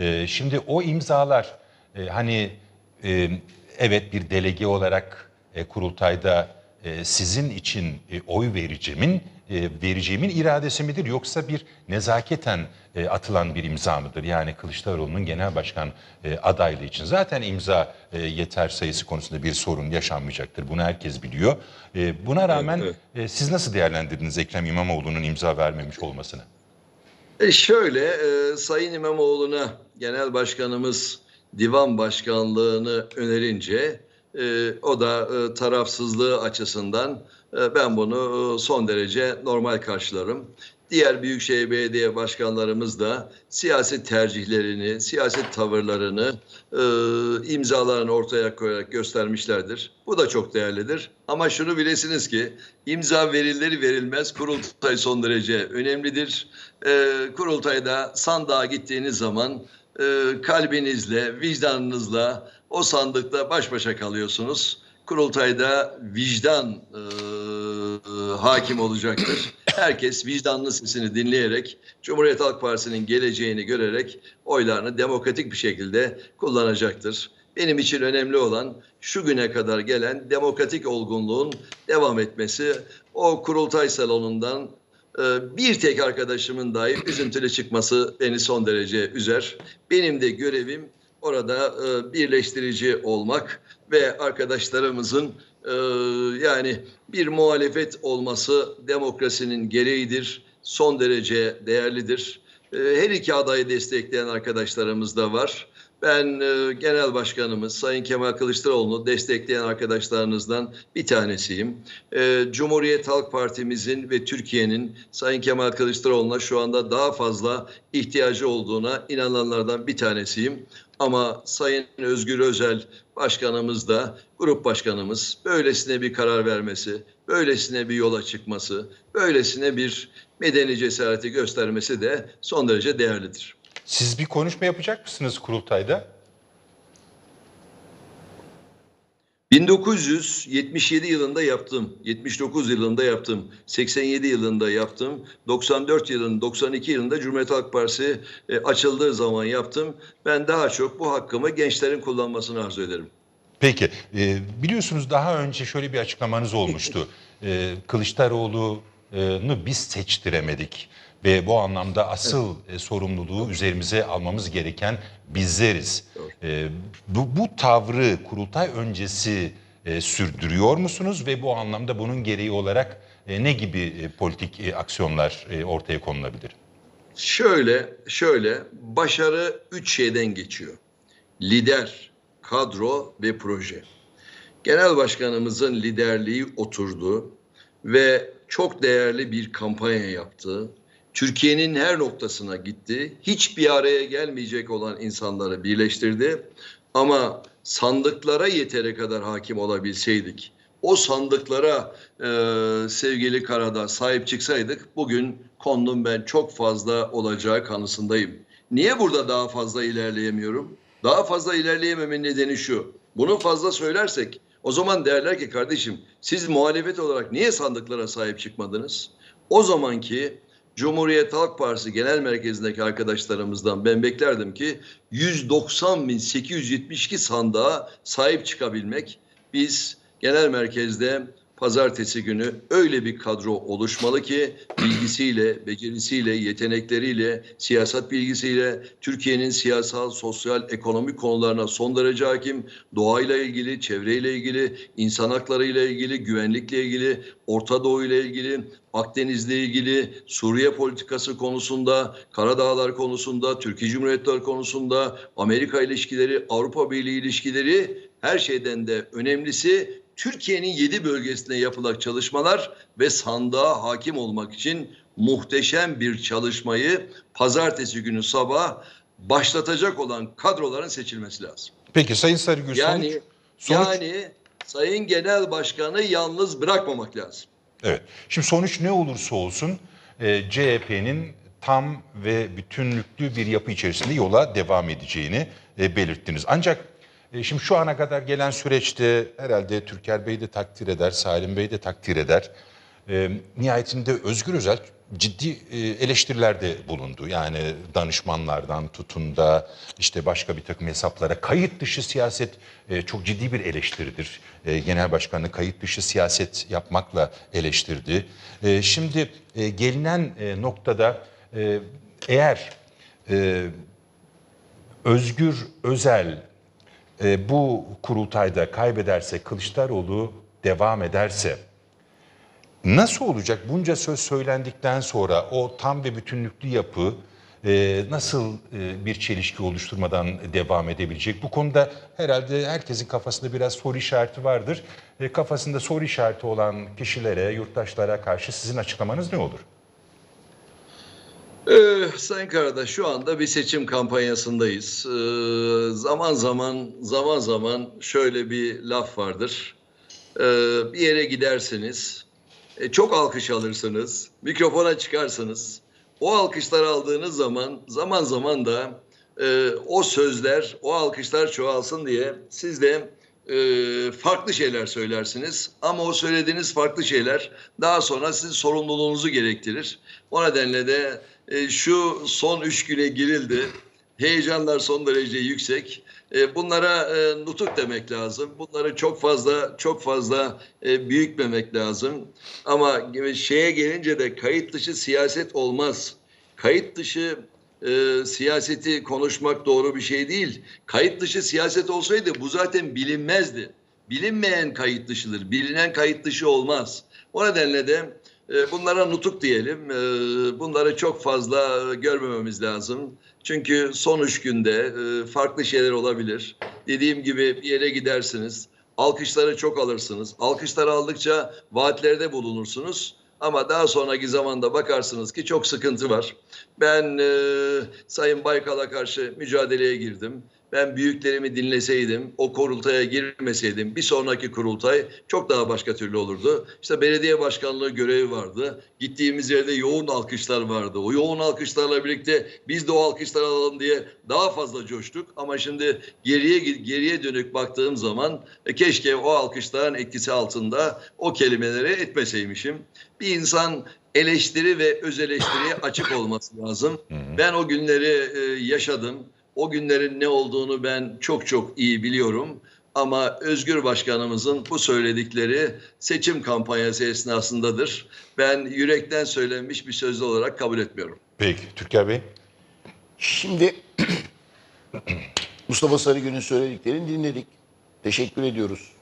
E, şimdi o imzalar e, hani e, evet bir delege olarak e, kurultayda e, sizin için e, oy vereceğimin e, vereceğimin iradesi midir yoksa bir nezaketen e, atılan bir imza mıdır? Yani Kılıçdaroğlu'nun genel başkan e, adaylığı için zaten imza e, yeter sayısı konusunda bir sorun yaşanmayacaktır. Bunu herkes biliyor. E, buna rağmen evet. e, siz nasıl değerlendirdiniz Ekrem İmamoğlu'nun imza vermemiş olmasını? E şöyle, e, Sayın İmamoğlu'na Genel Başkanımız divan başkanlığını önerince e, o da e, tarafsızlığı açısından e, ben bunu e, son derece normal karşılarım. Diğer Büyükşehir Belediye Başkanlarımız da siyaset tercihlerini, siyaset tavırlarını, e, imzalarını ortaya koyarak göstermişlerdir. Bu da çok değerlidir. Ama şunu bilesiniz ki imza verilir verilmez kurultay son derece önemlidir. E, kurultayda sandığa gittiğiniz zaman e, kalbinizle, vicdanınızla o sandıkta baş başa kalıyorsunuz. Kurultayda vicdan e, hakim olacaktır. Herkes vicdanlı sesini dinleyerek Cumhuriyet Halk Partisi'nin geleceğini görerek oylarını demokratik bir şekilde kullanacaktır. Benim için önemli olan şu güne kadar gelen demokratik olgunluğun devam etmesi. O kurultay salonundan e, bir tek arkadaşımın dahi üzüntülü çıkması beni son derece üzer. Benim de görevim orada e, birleştirici olmak ve arkadaşlarımızın e, yani bir muhalefet olması demokrasinin gereğidir. Son derece değerlidir. E, Her iki adayı destekleyen arkadaşlarımız da var. Ben e, Genel Başkanımız Sayın Kemal Kılıçdaroğlu'nu destekleyen arkadaşlarınızdan bir tanesiyim. E, Cumhuriyet Halk Partimizin ve Türkiye'nin Sayın Kemal Kılıçdaroğlu'na şu anda daha fazla ihtiyacı olduğuna inananlardan bir tanesiyim. Ama Sayın Özgür Özel Başkanımız da grup başkanımız böylesine bir karar vermesi, böylesine bir yola çıkması, böylesine bir medeni cesareti göstermesi de son derece değerlidir. Siz bir konuşma yapacak mısınız kurultayda? 1977 yılında yaptım, 79 yılında yaptım, 87 yılında yaptım, 94 yılında, 92 yılında Cumhuriyet Halk Partisi e, açıldığı zaman yaptım. Ben daha çok bu hakkımı gençlerin kullanmasını arzu ederim. Peki, e, biliyorsunuz daha önce şöyle bir açıklamanız olmuştu. E, Kılıçdaroğlu'nu biz seçtiremedik ve bu anlamda asıl e, sorumluluğu üzerimize almamız gereken bizleriz. E, bu, bu tavrı kurultay öncesi e, sürdürüyor musunuz ve bu anlamda bunun gereği olarak e, ne gibi e, politik aksiyonlar ortaya konulabilir? Şöyle, şöyle başarı üç şeyden geçiyor. Lider, kadro ve proje. Genel başkanımızın liderliği oturdu ve çok değerli bir kampanya yaptı. Türkiye'nin her noktasına gitti. Hiçbir araya gelmeyecek olan insanları birleştirdi. Ama sandıklara yeteri kadar hakim olabilseydik, o sandıklara e, sevgili Karada sahip çıksaydık bugün kondum ben çok fazla olacağı kanısındayım. Niye burada daha fazla ilerleyemiyorum? Daha fazla ilerleyememin nedeni şu. Bunu fazla söylersek o zaman derler ki kardeşim siz muhalefet olarak niye sandıklara sahip çıkmadınız? O zamanki Cumhuriyet Halk Partisi Genel Merkezi'ndeki arkadaşlarımızdan ben beklerdim ki 190.872 sandığa sahip çıkabilmek. Biz genel merkezde pazartesi günü öyle bir kadro oluşmalı ki bilgisiyle, becerisiyle, yetenekleriyle, siyaset bilgisiyle Türkiye'nin siyasal, sosyal, ekonomik konularına son derece hakim, doğayla ilgili, çevreyle ilgili, insan hakları ile ilgili, güvenlikle ilgili, Orta Doğu ile ilgili, Akdeniz'le ilgili, Suriye politikası konusunda, Karadağlar konusunda, Türkiye Cumhuriyetleri konusunda, Amerika ilişkileri, Avrupa Birliği ilişkileri her şeyden de önemlisi Türkiye'nin yedi bölgesine yapılan çalışmalar ve sandığa hakim olmak için muhteşem bir çalışmayı pazartesi günü sabah başlatacak olan kadroların seçilmesi lazım. Peki Sayın Sarıgül Yani sonuç, sonuç yani Sayın Genel Başkanı yalnız bırakmamak lazım. Evet. Şimdi sonuç ne olursa olsun e, CHP'nin tam ve bütünlüklü bir yapı içerisinde yola devam edeceğini e, belirttiniz. Ancak e, şimdi şu ana kadar gelen süreçte herhalde Türker Bey de takdir eder, Salim Bey de takdir eder. E, nihayetinde Özgür Özel ciddi e, eleştirilerde bulundu. Yani danışmanlardan tutun da işte başka bir takım hesaplara kayıt dışı siyaset çok ciddi bir eleştiridir. Genel Başkanı kayıt dışı siyaset yapmakla eleştirdi. Şimdi gelinen noktada eğer Özgür Özel e, bu kurultayda kaybederse, Kılıçdaroğlu devam ederse nasıl olacak? Bunca söz söylendikten sonra o tam ve bütünlüklü yapı e, nasıl e, bir çelişki oluşturmadan devam edebilecek? Bu konuda herhalde herkesin kafasında biraz soru işareti vardır. E, kafasında soru işareti olan kişilere, yurttaşlara karşı sizin açıklamanız ne olur? Ee, Sayın Karada şu anda bir seçim kampanyasındayız. Ee, zaman zaman zaman zaman şöyle bir laf vardır. Ee, bir yere gidersiniz, e, çok alkış alırsınız, mikrofona çıkarsınız. O alkışları aldığınız zaman zaman zaman da e, o sözler, o alkışlar çoğalsın diye siz de e, farklı şeyler söylersiniz. Ama o söylediğiniz farklı şeyler daha sonra sizin sorumluluğunuzu gerektirir. O nedenle de e, şu son üç güne girildi. Heyecanlar son derece yüksek. E, bunlara e, nutuk demek lazım. Bunları çok fazla çok fazla e, büyütmemek lazım. Ama şeye gelince de kayıt dışı siyaset olmaz. Kayıt dışı e, siyaseti konuşmak doğru bir şey değil. Kayıt dışı siyaset olsaydı bu zaten bilinmezdi. Bilinmeyen kayıt dışıdır. Bilinen kayıt dışı olmaz. O nedenle de e, bunlara nutuk diyelim. E, bunları çok fazla görmememiz lazım. Çünkü son üç günde e, farklı şeyler olabilir. Dediğim gibi bir yere gidersiniz. Alkışları çok alırsınız. Alkışları aldıkça vaatlerde bulunursunuz. Ama daha sonraki zamanda bakarsınız ki çok sıkıntı var. Ben e, Sayın Baykal'a karşı mücadeleye girdim. Ben büyüklerimi dinleseydim, o kurultaya girmeseydim bir sonraki kurultay çok daha başka türlü olurdu. İşte belediye başkanlığı görevi vardı. Gittiğimiz yerde yoğun alkışlar vardı. O yoğun alkışlarla birlikte biz de o alkışları alalım diye daha fazla coştuk. Ama şimdi geriye geriye dönük baktığım zaman e, keşke o alkışların etkisi altında o kelimeleri etmeseymişim. Bir insan eleştiri ve öz eleştiriye açık olması lazım. Ben o günleri e, yaşadım. O günlerin ne olduğunu ben çok çok iyi biliyorum. Ama Özgür Başkanımızın bu söyledikleri seçim kampanyası esnasındadır. Ben yürekten söylenmiş bir söz olarak kabul etmiyorum. Peki, Türker Bey? Şimdi Mustafa Sarıgül'ün söylediklerini dinledik. Teşekkür ediyoruz.